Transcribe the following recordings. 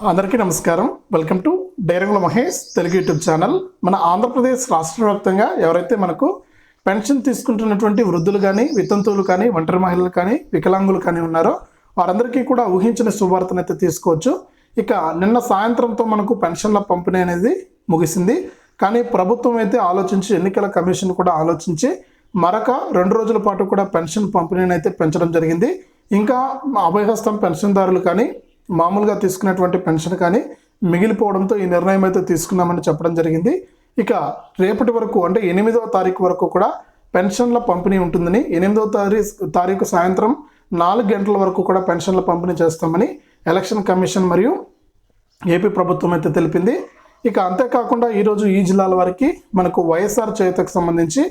అందరికీ నమస్కారం. Welcome to Dairangula Mahesh Telugu YouTube channel. మన ఆంధ్రప్రదేశ్ రాష్ట్ర వ్యాప్తంగా ఎవరైతే మనకు పెన్షన్ తీసుకుంటున్నటువంటి వృద్ధులు కానీ వితంతువులు కానీ ఒంటరి మహిళలు కానీ వికలాంగులు కానీ ఉన్నారో వారందరికీ కూడా ఊహించిన శుభార్తను అయితే తీసుకోవచ్చు. ఇక నిన్న సాయంత్రంతో మనకు పెన్షన్ల పంపిణీ అనేది ముగిసింది. కానీ ప్రభుత్వం అయితే ఆలోచించి ఎన్నికల కమిషన్ కూడా ఆలోచించి మరొక రెండు రోజుల పాటు కూడా పెన్షన్ పంపిణీని అయితే పెంచడం జరిగింది. ఇంకా అభయహస్తం పెన్షన్దారులు కానీ మామూలుగా తీసుకున్నటువంటి పెన్షన్ కానీ మిగిలిపోవడంతో ఈ నిర్ణయం అయితే తీసుకున్నామని చెప్పడం జరిగింది. ఇక రేపటి వరకు అంటే ఎనిమిదవ తారీఖు వరకు కూడా పెన్షన్ల పంపిణీ ఉంటుందని ఎనిమిదవ తారీఖు తారీఖు సాయంత్రం నాలుగు గంటల వరకు కూడా పెన్షన్ల పంపిణీ చేస్తామని ఎలక్షన్ కమిషన్ మరియు ఏపీ ప్రభుత్వం అయితే తెలిపింది. ఇక అంతేకాకుండా ఈరోజు ఈ జిల్లాల వారికి మనకు వైఎస్ఆర్ చేతకు సంబంధించి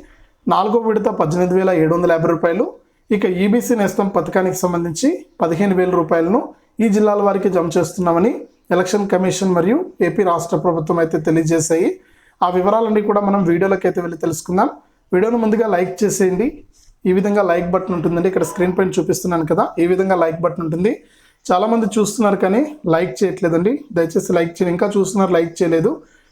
నాలుగో విడత పద్దెనిమిది వేల ఏడు వందల యాభై రూపాయలు ఇక ఈబీసీ నేస్తం పథకానికి సంబంధించి పదిహేను వేల రూపాయలను ఈ జిల్లాల వారికి జమ చేస్తున్నామని ఎలక్షన్ కమిషన్ మరియు ఏపీ రాష్ట్ర ప్రభుత్వం అయితే తెలియజేశాయి. ఆ వివరాలన్నీ కూడా మనం వీడియోలోకి అయితే వెళ్ళి తెలుసుకుందాం. వీడియోను ముందుగా లైక్ చేసేయండి. ఈ విధంగా లైక్ బటన్ ఉంటుందండి. ఇక్కడ స్క్రీన్ పైన చూపిస్తున్నాను కదా ఈ విధంగా లైక్ బటన్ ఉంటుంది. చాలామంది చూస్తున్నారు కానీ లైక్ చేయట్లేదండి. దయచేసి లైక్ చేయండి. ఇంకా చూస్తున్నారు లైక్ చేయలేదు.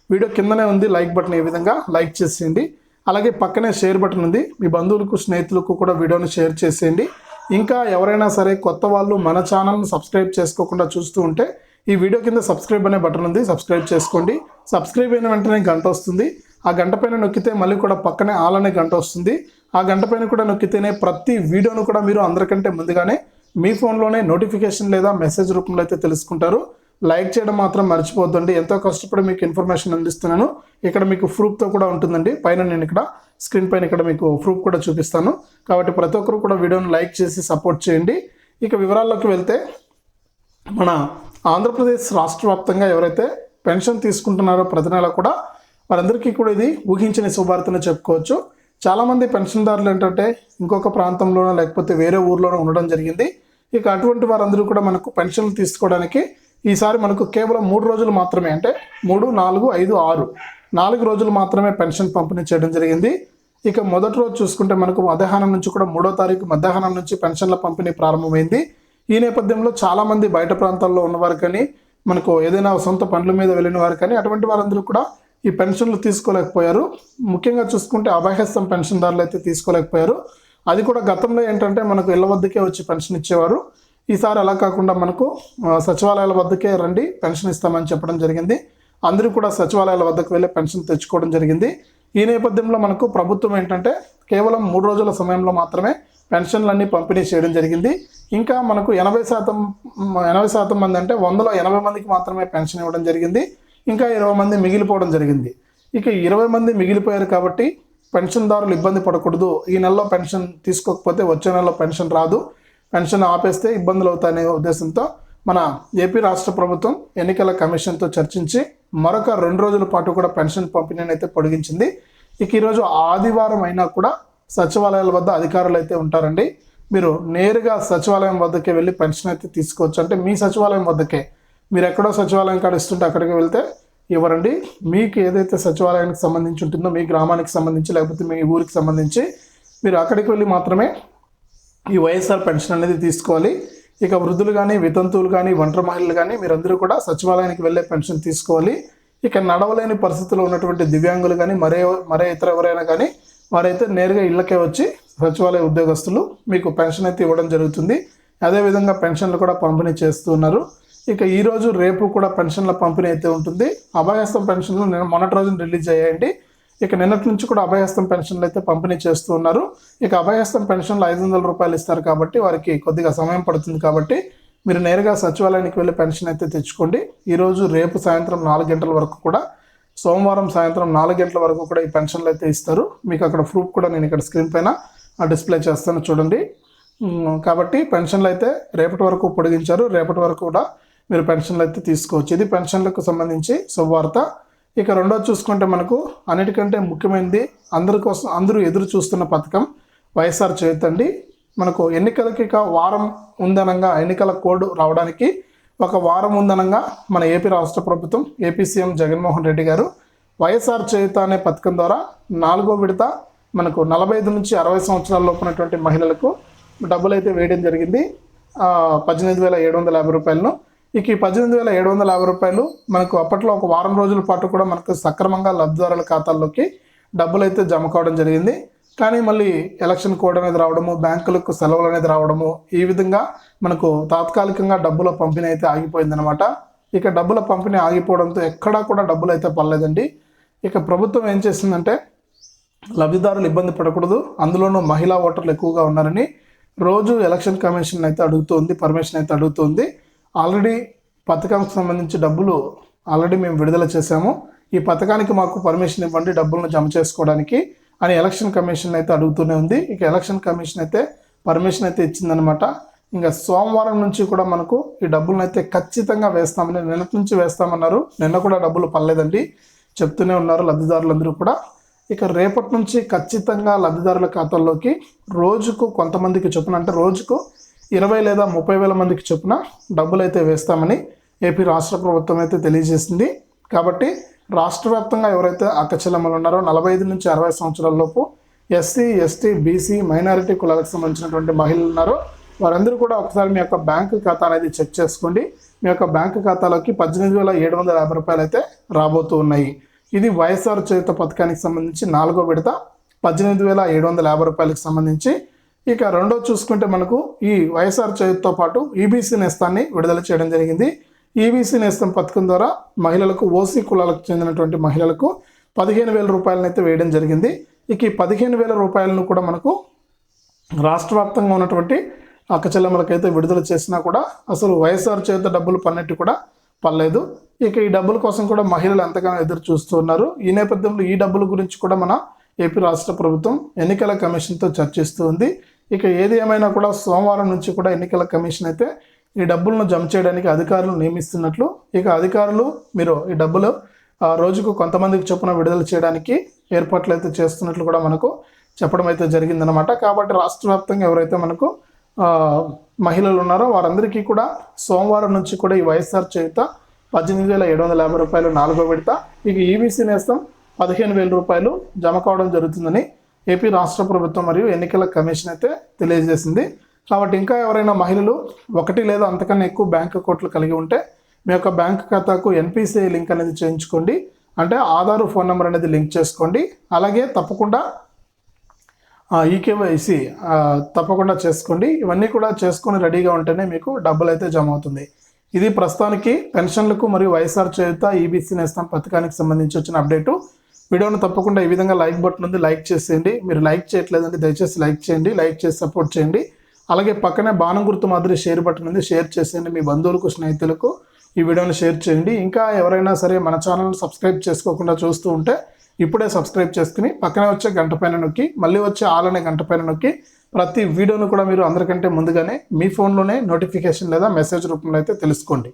వీడియో కిందనే ఉంది. లైక్ బటన్ ఈ విధంగా లైక్ చేసేయండి. అలాగే పక్కనే షేర్ బటన్ ఉంది. మీ బంధువులకు స్నేహితులకు కూడా వీడియోను షేర్ చేసేయండి. ఇంకా ఎవరైనా సరే కొత్త వాళ్ళు మన ఛానల్ని సబ్స్క్రైబ్ చేసుకోకుండా చూస్తూ ఉంటే ఈ వీడియో కింద సబ్స్క్రైబ్ అనే బటన్ ఉంది సబ్స్క్రైబ్ చేసుకోండి. సబ్స్క్రైబ్ అయిన వెంటనే గంట వస్తుంది. ఆ గంట పైన నొక్కితే మళ్ళీ కూడా పక్కనే ఆల్ అనే గంట వస్తుంది. ఆ గంట పైన కూడా నొక్కితేనే ప్రతి వీడియోను కూడా మీరు అందరికంటే ముందుగానే మీ ఫోన్లోనే నోటిఫికేషన్ లేదా మెసేజ్ రూపంలో అయితే తెలుసుకుంటారు. లైక్ చేయడం మాత్రం మర్చిపోద్దండి ఎంతో కష్టపడి మీకు ఇన్ఫర్మేషన్ అందిస్తున్నాను. ఇక్కడ మీకు ప్రూఫ్తో కూడా ఉంటుందండి. పైన నేను ఇక్కడ స్క్రీన్ పైన ఇక్కడ మీకు ప్రూఫ్ కూడా చూపిస్తాను. కాబట్టి ప్రతి ఒక్కరు కూడా వీడియోని లైక్ చేసి సపోర్ట్ చేయండి. ఇక వివరాల్లోకి వెళ్తే మన ఆంధ్రప్రదేశ్ రాష్ట్ర వ్యాప్తంగా ఎవరైతే పెన్షన్ తీసుకుంటున్నారో ప్రతి నెల కూడా వారందరికీ కూడా ఇది ఊహించని శుభార్తనే చెప్పుకోవచ్చు. చాలామంది పెన్షన్దారులు ఏంటంటే ఇంకొక ప్రాంతంలోనో లేకపోతే వేరే ఊర్లోనో ఉండడం జరిగింది. ఇక అటువంటి వారందరూ కూడా మనకు పెన్షన్లు తీసుకోవడానికి ఈసారి మనకు కేవలం మూడు రోజులు మాత్రమే అంటే మూడు నాలుగు ఐదు ఆరు నాలుగు రోజులు మాత్రమే పెన్షన్ పంపిణీ చేయడం జరిగింది. ఇక మొదటి రోజు చూసుకుంటే మనకు మధ్యాహ్నం నుంచి కూడా మూడో తారీఖు మధ్యాహ్నం నుంచి పెన్షన్ల పంపిణీ ప్రారంభమైంది. ఈ నేపథ్యంలో చాలామంది బయట ప్రాంతాల్లో ఉన్నవారు కానీ మనకు ఏదైనా సొంత పనుల మీద వెళ్ళిన వారు కానీ అటువంటి వారందరూ కూడా ఈ పెన్షన్లు తీసుకోలేకపోయారు. ముఖ్యంగా చూసుకుంటే అభయహస్తం పెన్షన్దారులు అయితే తీసుకోలేకపోయారు. అది కూడా గతంలో ఏంటంటే మనకు ఇళ్ళ వద్దకే వచ్చి పెన్షన్ ఇచ్చేవారు. ఈసారి అలా కాకుండా మనకు సచివాలయాల వద్దకే రండి పెన్షన్ ఇస్తామని చెప్పడం జరిగింది. అందరూ కూడా సచివాలయాల వద్దకు వెళ్ళి పెన్షన్ తెచ్చుకోవడం జరిగింది. ఈ నేపథ్యంలో మనకు ప్రభుత్వం ఏంటంటే కేవలం మూడు రోజుల సమయంలో మాత్రమే పెన్షన్లన్నీ పంపిణీ చేయడం జరిగింది. ఇంకా మనకు ఎనభై శాతం ఎనభై శాతం మంది అంటే వందలో ఎనభై మందికి మాత్రమే పెన్షన్ ఇవ్వడం జరిగింది. ఇంకా ఇరవై మంది మిగిలిపోవడం జరిగింది. ఇక ఇరవై మంది మిగిలిపోయారు కాబట్టి పెన్షన్దారులు ఇబ్బంది పడకూడదు. ఈ నెలలో పెన్షన్ తీసుకోకపోతే వచ్చే నెలలో పెన్షన్ రాదు. పెన్షన్ ఆపేస్తే ఇబ్బందులు అవుతాయనే ఉద్దేశంతో మన ఏపీ రాష్ట్ర ప్రభుత్వం ఎన్నికల కమిషన్తో చర్చించి మరొక రెండు రోజుల పాటు కూడా పెన్షన్ పంపిణీని అయితే పొడిగించింది. ఇక ఈరోజు ఆదివారం అయినా కూడా సచివాలయాల వద్ద అధికారులు అయితే ఉంటారండి. మీరు నేరుగా సచివాలయం వద్దకే వెళ్ళి పెన్షన్ అయితే తీసుకోవచ్చు. అంటే మీ సచివాలయం వద్దకే. మీరు ఎక్కడో సచివాలయం కాడ ఇస్తుంటే అక్కడికి వెళ్తే ఇవ్వరండి. మీకు ఏదైతే సచివాలయానికి సంబంధించి ఉంటుందో మీ గ్రామానికి సంబంధించి లేకపోతే మీ ఊరికి సంబంధించి మీరు అక్కడికి వెళ్ళి మాత్రమే ఈ వైఎస్ఆర్ పెన్షన్ అనేది తీసుకోవాలి. ఇక వృద్ధులు కానీ వితంతువులు కానీ ఒంటరి మహిళలు కానీ మీరందరూ కూడా సచివాలయానికి వెళ్ళే పెన్షన్ తీసుకోవాలి. ఇక నడవలేని పరిస్థితిలో ఉన్నటువంటి దివ్యాంగులు కానీ మరే మరే ఇతర ఎవరైనా కానీ వారైతే నేరుగా ఇళ్ళకే వచ్చి సచివాలయ ఉద్యోగస్తులు మీకు పెన్షన్ అయితే ఇవ్వడం జరుగుతుంది. అదేవిధంగా పెన్షన్లు కూడా పంపిణీ చేస్తున్నారు ఇక ఈరోజు రేపు కూడా పెన్షన్ల పంపిణీ అయితే ఉంటుంది. అభయహస్తం పెన్షన్లు నేను మొన్నటి రోజున రిలీజ్ అయ్యాయండి. ఇక నిన్నటి నుంచి కూడా అభయహస్తం పెన్షన్లు అయితే పంపిణీ చేస్తూ ఉన్నారు. ఇక అభయహస్తం పెన్షన్లు ఐదు వందల రూపాయలు ఇస్తారు కాబట్టి వారికి కొద్దిగా సమయం పడుతుంది కాబట్టి మీరు నేరుగా సచివాలయానికి వెళ్ళి పెన్షన్ అయితే తెచ్చుకోండి. ఈరోజు రేపు సాయంత్రం నాలుగు గంటల వరకు కూడా సోమవారం సాయంత్రం నాలుగు గంటల వరకు కూడా ఈ పెన్షన్లు అయితే ఇస్తారు. మీకు అక్కడ ప్రూఫ్ కూడా నేను ఇక్కడ స్క్రీన్ పైన డిస్ప్లే చేస్తాను చూడండి. కాబట్టి పెన్షన్లు అయితే రేపటి వరకు పొడిగించారు. రేపటి వరకు కూడా మీరు పెన్షన్లు అయితే తీసుకోవచ్చు. ఇది పెన్షన్లకు సంబంధించి శుభవార్త. ఇక రెండోది చూసుకుంటే మనకు అన్నిటికంటే ముఖ్యమైనది అందరి కోసం అందరూ ఎదురు చూస్తున్న పథకం వైఎస్ఆర్ చేతండి మనకు ఎన్నికలకి ఇక వారం ఉందనంగా ఎన్నికల కోడ్ రావడానికి ఒక వారం ఉందనంగా మన ఏపీ రాష్ట్ర ప్రభుత్వం ఏపీ సీఎం జగన్మోహన్ రెడ్డి గారు వైఎస్ఆర్ చేయుత అనే పథకం ద్వారా నాలుగో విడత మనకు నలభై ఐదు నుంచి అరవై సంవత్సరాల లోపునటువంటి మహిళలకు డబ్బులు అయితే వేయడం జరిగింది. పద్దెనిమిది వేల ఏడు వందల యాభై రూపాయలను ఇక ఈ పద్దెనిమిది వేల ఏడు వందల యాభై రూపాయలు మనకు అప్పట్లో ఒక వారం రోజుల పాటు కూడా మనకు సక్రమంగా లబ్ధిదారుల ఖాతాల్లోకి డబ్బులు అయితే జమ కావడం జరిగింది. కానీ మళ్ళీ ఎలక్షన్ కోడ్ అనేది రావడము బ్యాంకులకు సెలవులు అనేది రావడము ఈ విధంగా మనకు తాత్కాలికంగా డబ్బుల పంపిణీ అయితే ఆగిపోయిందనమాట ఇక డబ్బుల పంపిణీ ఆగిపోవడంతో ఎక్కడా కూడా డబ్బులు అయితే పడలేదండి. ఇక ప్రభుత్వం ఏం చేసిందంటే లబ్ధిదారులు ఇబ్బంది పడకూడదు అందులోనూ మహిళా ఓటర్లు ఎక్కువగా ఉన్నారని రోజు ఎలక్షన్ కమిషన్ అయితే అడుగుతుంది పర్మిషన్ అయితే అడుగుతుంది. ఆల్రెడీ పథకానికి సంబంధించి డబ్బులు ఆల్రెడీ మేము విడుదల చేశాము. ఈ పథకానికి మాకు పర్మిషన్ ఇవ్వండి డబ్బులను జమ చేసుకోవడానికి అని ఎలక్షన్ కమిషన్ అయితే అడుగుతూనే ఉంది. ఇక ఎలక్షన్ కమిషన్ అయితే పర్మిషన్ అయితే ఇచ్చిందనమాట ఇంకా సోమవారం నుంచి కూడా మనకు ఈ డబ్బులను అయితే ఖచ్చితంగా వేస్తామని నిన్నటి నుంచి వేస్తామన్నారు. నిన్న కూడా డబ్బులు పర్లేదండి చెప్తూనే ఉన్నారు లబ్ధిదారులందరూ కూడా. ఇక రేపటి నుంచి ఖచ్చితంగా లబ్ధిదారుల ఖాతాల్లోకి రోజుకు కొంతమందికి చొప్పున అంటే రోజుకు ఇరవై లేదా ముప్పై వేల మందికి చొప్పున డబ్బులు అయితే వేస్తామని ఏపీ రాష్ట్ర ప్రభుత్వం అయితే తెలియజేసింది. కాబట్టి రాష్ట్ర వ్యాప్తంగా ఎవరైతే అక్కచెల్లెమ్మలు ఉన్నారో నలభై ఐదు నుంచి అరవై సంవత్సరాల లోపు ఎస్సీ ఎస్టీ బీసీ మైనారిటీ కులాలకు సంబంధించినటువంటి మహిళలు ఉన్నారో వారందరూ కూడా ఒకసారి మీ యొక్క బ్యాంకు ఖాతా అనేది చెక్ చేసుకోండి. మీ యొక్క బ్యాంకు ఖాతాలోకి పద్దెనిమిది వేల ఏడు వందల యాభై రూపాయలు అయితే రాబోతూ ఉన్నాయి. ఇది వైఎస్ఆర్ చేయుత పథకానికి సంబంధించి నాలుగో విడత పద్దెనిమిది వేల ఏడు వందల యాభై రూపాయలకు సంబంధించి ఇక రెండో చూసుకుంటే మనకు ఈ వైఎస్ఆర్ చేతితో పాటు ఈబీసీ నేస్తాన్ని విడుదల చేయడం జరిగింది. ఈబీసీ నేస్తం పథకం ద్వారా మహిళలకు ఓసీ కులాలకు చెందినటువంటి మహిళలకు పదిహేను వేల రూపాయలను అయితే వేయడం జరిగింది. ఇక ఈ పదిహేను వేల రూపాయలను కూడా మనకు రాష్ట్ర వ్యాప్తంగా ఉన్నటువంటి అక్కచెల్లెమ్మలకైతే విడుదల చేసినా కూడా అసలు వైఎస్ఆర్ చేత డబ్బులు పన్నట్టు కూడా పర్లేదు ఇక ఈ డబ్బుల కోసం కూడా మహిళలు ఎంతగానో ఎదురు చూస్తూ ఉన్నారు. ఈ నేపథ్యంలో ఈ డబ్బుల గురించి కూడా మన ఏపీ రాష్ట్ర ప్రభుత్వం ఎన్నికల కమిషన్తో చర్చిస్తూ ఉంది. ఇక ఏది ఏమైనా కూడా సోమవారం నుంచి కూడా ఎన్నికల కమిషన్ అయితే ఈ డబ్బులను జమ చేయడానికి అధికారులు నియమిస్తున్నట్లు ఇక అధికారులు మీరు ఈ డబ్బులు ఆ, రోజుకు కొంతమందికి చొప్పున విడుదల చేయడానికి ఏర్పాట్లు అయితే చేస్తున్నట్లు కూడా మనకు చెప్పడం అయితే జరిగిందనమాట కాబట్టి రాష్ట్ర వ్యాప్తంగా ఎవరైతే మనకు మహిళలు ఉన్నారో వారందరికీ కూడా సోమవారం నుంచి కూడా ఈ వైఎస్ఆర్ చేత పద్దెనిమిది వేల ఏడు వందల యాభై రూపాయలు నాలుగో విడత ఇక ఈబీసీ నేస్తం పదిహేను వేల రూపాయలు జమ కావడం జరుగుతుందని ఏపీ రాష్ట్ర ప్రభుత్వం మరియు ఎన్నికల కమిషన్ అయితే తెలియజేసింది. కాబట్టి ఇంకా ఎవరైనా మహిళలు ఒకటి లేదా అంతకన్నా ఎక్కువ బ్యాంక్ అకౌంట్లు కలిగి ఉంటే మీ యొక్క బ్యాంక్ ఖాతాకు ఎన్పిసిఐ లింక్ అనేది చేయించుకోండి. అంటే ఆధార్ ఫోన్ నెంబర్ అనేది లింక్ చేసుకోండి. అలాగే తప్పకుండా ఈకేవైసి తప్పకుండా చేసుకోండి. ఇవన్నీ కూడా చేసుకొని రెడీగా ఉంటేనే మీకు డబ్బులు అయితే జమ అవుతుంది. ఇది ప్రస్తుతానికి పెన్షన్లకు మరియు వైఎస్ఆర్ చేయుత ఈబీసీ నేస్తం పథకానికి సంబంధించి వచ్చిన అప్డేటు. వీడియోను తప్పకుండా ఈ విధంగా లైక్ బటన్ ఉంది లైక్ చేసేయండి. మీరు లైక్ చేయట్లేదంటే దయచేసి లైక్ చేయండి లైక్ చేసి సపోర్ట్ చేయండి. అలాగే పక్కనే బాణం గుర్తు మాదిరి షేర్ బటన్ ఉంది షేర్ చేసేయండి మీ బంధువులకు స్నేహితులకు. ఈ వీడియోని షేర్ చేయండి. ఇంకా ఎవరైనా సరే మన ఛానల్ సబ్స్క్రైబ్ చేసుకోకుండా చూస్తూ ఉంటే ఇప్పుడే సబ్స్క్రైబ్ చేసుకుని పక్కనే వచ్చే గంట పైన నొక్కి మళ్ళీ వచ్చే ఆల్ అనే గంట పైన నొక్కి ప్రతి వీడియోను కూడా మీరు అందరికంటే ముందుగానే మీ ఫోన్లోనే నోటిఫికేషన్ లేదా మెసేజ్ రూపంలో అయితే తెలుసుకోండి.